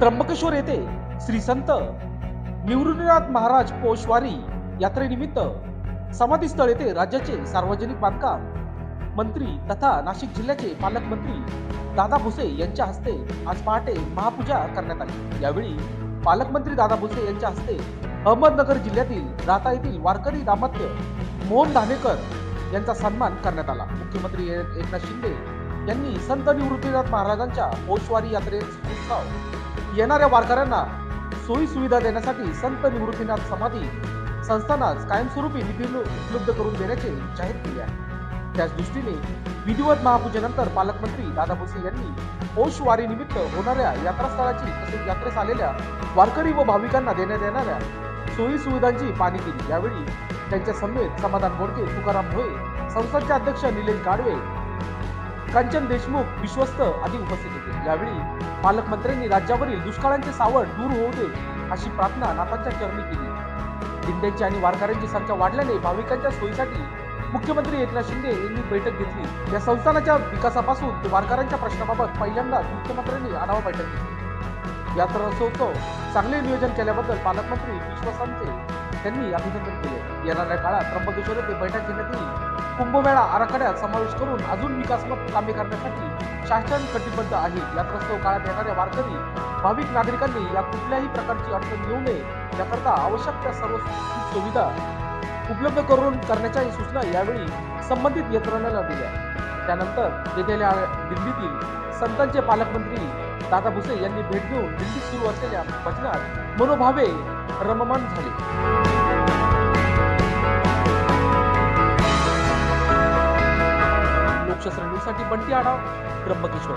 त्र्यंबकेश्वर येथे श्री संत निवृत्तीनाथ महाराज पोशवारी यात्रेनिमित्त समाधीस्थळ येथे राज्याचे सार्वजनिक बांधकाम मंत्री तथा नाशिक जिल्ह्याचे पालकमंत्री दादा भुसे यांच्या हस्ते आज पहाटे महापूजा करण्यात आली. यावेळी पालकमंत्री दादा भुसे यांच्या हस्ते अहमदनगर जिल्ह्यातील राहता येथील वारकरी दाम्पत्य मोहन धानेकर यांचा सन्मान करण्यात आला. मुख्यमंत्री एकनाथ शिंदे यांनी संत निवृत्तीनाथ महाराजांच्या पोषवारी यात्रेत उत्सव येणाऱ्या वारकऱ्यांना सोयी सुविधा देण्यासाठी संत निवृत्तीनाथ समाधी संस्थानास कायमस्वरूपी निधी उपलब्ध करून देण्याचे जाहीर केले आहे. त्याच दृष्टीने विधिवत महापूजेनंतर पालकमंत्री दादा भुसे यांनी पौष निमित्त होणाऱ्या यात्रास्थळाची तसेच यात्रेस आलेल्या वारकरी व भाविकांना देण्यात येणाऱ्या सोयी सुविधांची पाणी केली. यावेळी त्यांच्या समेत समाधान बोडके तुकाराम भोये संस्थांचे अध्यक्ष निलेश गाडवे कंचन देशमुख विश्वस्त आदी उपस्थित होते. यावेळी पालकमंत्र्यांनी राज्यावरील दुष्काळांचे सावट दूर होऊ दे अशी प्रार्थना नाथांच्या चरणी केली. दिंड्यांची आणि वारकऱ्यांची संख्या वाढल्याने भाविकांच्या सोयीसाठी मुख्यमंत्री एकनाथ शिंदे यांनी बैठक घेतली. या संस्थानाच्या विकासापासून ते वारकऱ्यांच्या प्रश्नाबाबत पहिल्यांदाच मुख्यमंत्र्यांनी आढावा बैठक घेतली. यात्रोत्सव चांगले नियोजन केल्याबद्दल पालकमंत्री विश्वासांचे त्यांनी अभिनंदन केले. येणाऱ्या काळात त्र्यंबकेश्वर येथे बैठक घेण्यात येईल. कुंभमेळा आराखड्यात समावेश करून अजून विकासात्मक कामे करण्यासाठी शासन कटिबद्ध आहे. यात्रोत्सव काळात येणाऱ्या वारकरी भाविक नागरिकांनी या कुठल्याही प्रकारची अडचण येऊ नये याकरता आवश्यक त्या सर्व सुविधा उपलब्ध करून करण्याच्याही सूचना यावेळी संबंधित यंत्रणांना दिल्या. त्यानंतर येथेल्या दिल्लीतील संतांचे पालकमंत्री दादा भुसे यांनी भेट देऊन दिल्लीत सुरू असलेल्या भजनात मनोभावे रममान झाले. लोकशास्त्र न्यूजसाठी बंटी आढाव त्र्यंबकेश्वर